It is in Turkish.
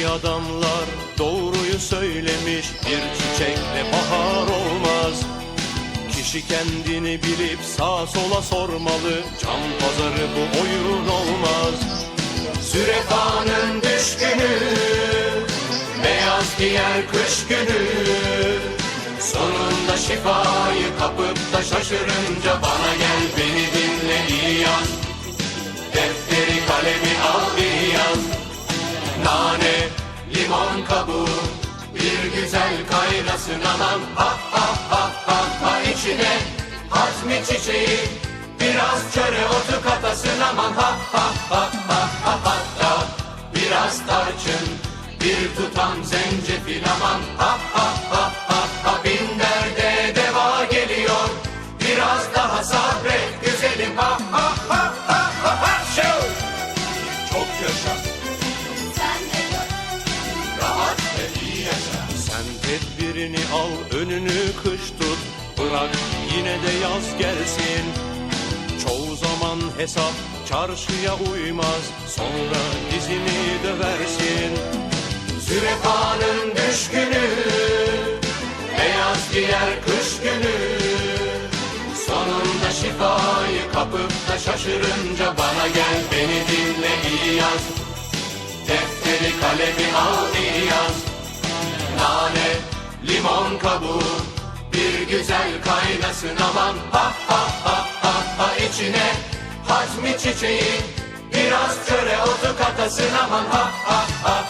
adamlar doğruyu söylemiş Bir çiçekle bahar olmaz. Kişi kendini bilip sağa sola sormalı Can pazarı bu oyun olmaz. Sürefanın düşkünü Beyaz giyer kış günü. Sonunda şifayı kapıp da şaşırınca Bana gel beni dinle iyi yaz Defteri kalemi limon kabuğu Bir güzel kaynasın aman Ha ha ha ha ha içine Hazmi çiçeği Biraz çöre otu katasın aman Ha ha ha ha ha hatta Biraz tarçın Bir tutam zencefil aman Ha ha ha ha ha Bin derde deva geliyor Biraz daha sabret güzelim Ha ha ha ha ha ha! Çok yaşa Bırak yine de yaz gelsin. Çoğu zaman hesap çarşıya uymaz. Sonra dizini döversin. Sürefanın düşkünü, beyaz giyer kış günü. Sonunda şifayı kapıp da şaşırınca bana gel beni dinle iyi yaz. Defteri kalemi al iyi yaz Nane, limon kabuğu Güzel kaynasın aman. Ha ha ha ha ha içine Hazmi çiçeği Biraz çöre otu katasın aman. Ha ha ha